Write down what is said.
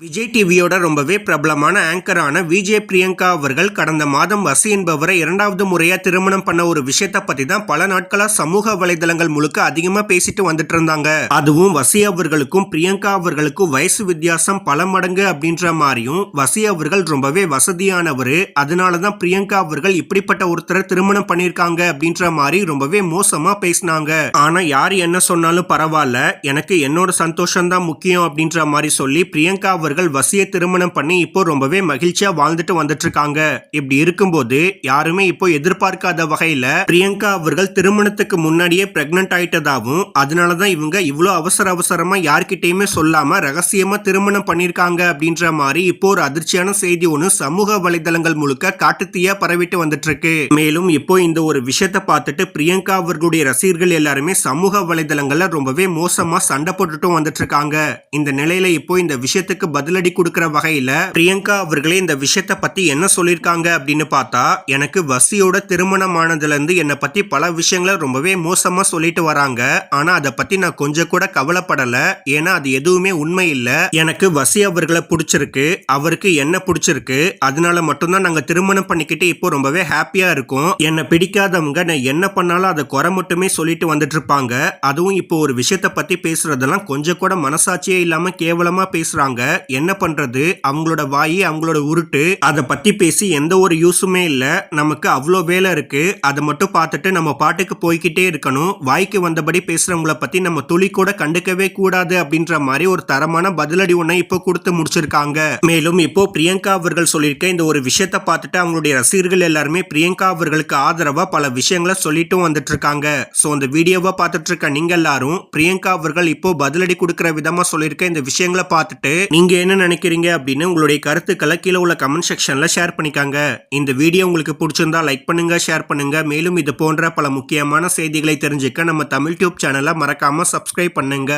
விஜய் டிவியோட ரொம்பவே பிரபலமான ஆங்கரான விஜய் பிரியங்கா அவர்கள் கடந்த மாதம் வசி என்பவரை இரண்டாவது முறையாக திருமணம் பண்ண ஒரு விஷயத்த பத்தி தான் பல நாட்களாக சமூக வலைதளங்கள் முழுக்க அதிகமாக பேசிட்டு வந்துட்டு இருந்தாங்க. அதுவும் வசி அவர்களுக்கும் பிரியங்கா அவர்களுக்கும் வயசு வித்தியாசம் பல மடங்கு அப்படின்ற மாதிரியும் வசி அவர்கள் ரொம்பவே வசதியானவர். அதனால தான் பிரியங்கா அவர்கள் இப்படிப்பட்ட ஒருத்தரை திருமணம் பண்ணியிருக்காங்க அப்படின்ற மாதிரி ரொம்பவே மோசமாக பேசினாங்க. ஆனால் யார் என்ன சொன்னாலும் பரவாயில்ல எனக்கு என்னோட சந்தோஷம் தான் முக்கியம் அப்படின்ற மாதிரி சொல்லி பிரியங்கா அவர்கள் வசிய திருமணம் பண்ணி இப்போ ரொம்பவே மகிழ்ச்சியா வாழ்ந்துட்டு வந்துட்டு இருக்காங்க இப்படி இருக்கும்போது யாருமே இப்போ எதிர்பார்க்காத வகையில பிரியங்கா அவர்கள் திருமணத்துக்கு முன்னாடியே பிரெக்னன்ட் ஆயிட்டதாகவும் அதனாலதான் இவங்க இவ்வளவு அவசர அவசரமா யார்கிட்டயுமே சொல்லாம ரகசியமா திருமணம் பண்ணிருக்காங்க அப்படின்ற மாதிரி இப்போ ஒரு அதிர்ச்சியான செய்தி ஒன்று சமூக வலைதளங்கள் முழுக்க காட்டுத்தீயா பரவிட்டு வந்துட்டு இருக்கு மேலும் இப்போ இந்த ஒரு விஷயத்தை பார்த்துட்டு பிரியங்கா அவர்களுடைய ரசிகர்கள் எல்லாருமே சமூக வலைதளங்கள்ல ரொம்பவே மோசமா சண்டை போட்டுட்டும் வந்துட்டு இருக்காங்க இந்த நிலையில இப்போ இந்த விஷயத்துக்கு பதிலடி கொடுக்கிற வகையில பிரியங்கா அவர்களே இந்த விஷயத்தை பத்தி என்ன சொல்லியிருக்காங்க அப்படின்னு பார்த்தா எனக்கு வசியோட திருமணமானதுல இருந்து என்னை பத்தி பல விஷயங்களை ரொம்பவே மோசமா சொல்லிட்டு வராங்க. ஆனா அதை பத்தி நான் கொஞ்சம் கூட கவலைப்படல. ஏன்னா அது எதுவுமே உண்மை இல்ல. எனக்கு வசி அவர்களை பிடிச்சிருக்கு. அவருக்கு என்ன பிடிச்சிருக்கு. அதனால மட்டும்தான் நாங்க திருமணம் பண்ணிக்கிட்டு இப்போ ரொம்பவே ஹாப்பியா இருக்கோம். என்னை பிடிக்காதவங்க நான் என்ன பண்ணாலும் அதை குறை மட்டுமே சொல்லிட்டு வந்துட்டு இருப்பாங்க அதுவும் இப்போ ஒரு விஷயத்த பத்தி பேசுறதெல்லாம் கொஞ்சம் கூட மனசாட்சியே இல்லாம கேவலமா பேசுறாங்க. என்ன பண்றது? அவங்களோட வாய் அவங்களோட உருட்டு அதை பத்தி பேசி எந்த ஒரு யூஸுமே இல்ல. நமக்கு அவ்வளோ வேலை இருக்கு. அதை மட்டும் பார்த்துட்டு நம்ம பாட்டுக்கு போய்கிட்டே இருக்கணும். வாய்க்கு வந்தபடி பேசுறவங்கள பத்தி நம்ம துளி கூட கண்டுக்கவே கூடாது அப்படின்ற மாதிரி ஒரு தரமான பதிலடி ஒன்றை இப்போ கொடுத்து முடிச்சிருக்காங்க. மேலும் இப்போ பிரியங்கா அவர்கள் சொல்லியிருக்க இந்த ஒரு விஷயத்த பார்த்துட்டு அவங்களுடைய ரசிகர்கள் எல்லாருமே பிரியங்கா அவர்களுக்கு ஆதரவா பல விஷயங்களை சொல்லிட்டும் வந்துட்டு இருக்காங்க ஸோ அந்த வீடியோவை பார்த்துட்டு இருக்க நீங்க எல்லாரும் பிரியங்கா அவர்கள் இப்போ பதிலடி கொடுக்குற விதமா சொல்லியிருக்க இந்த விஷயங்களை பார்த்துட்டு நீங்க என்ன நினைக்கிறீங்க அப்படின்னு உங்களுடைய கருத்துக்களை கீழே உள்ள கமெண்ட் செக்ஷன்ல ஷேர் பண்ணிக்காங்க. இந்த வீடியோ உங்களுக்கு பிடிச்சிருந்தா லைக் பண்ணுங்க ஷேர் பண்ணுங்க. மேலும் இது போன்ற பல முக்கியமான செய்திகளை தெரிஞ்சுக்க நம்ம தமிழ் டியூப் சேனலை மறக்காமல் சப்ஸ்கிரைப் பண்ணுங்க.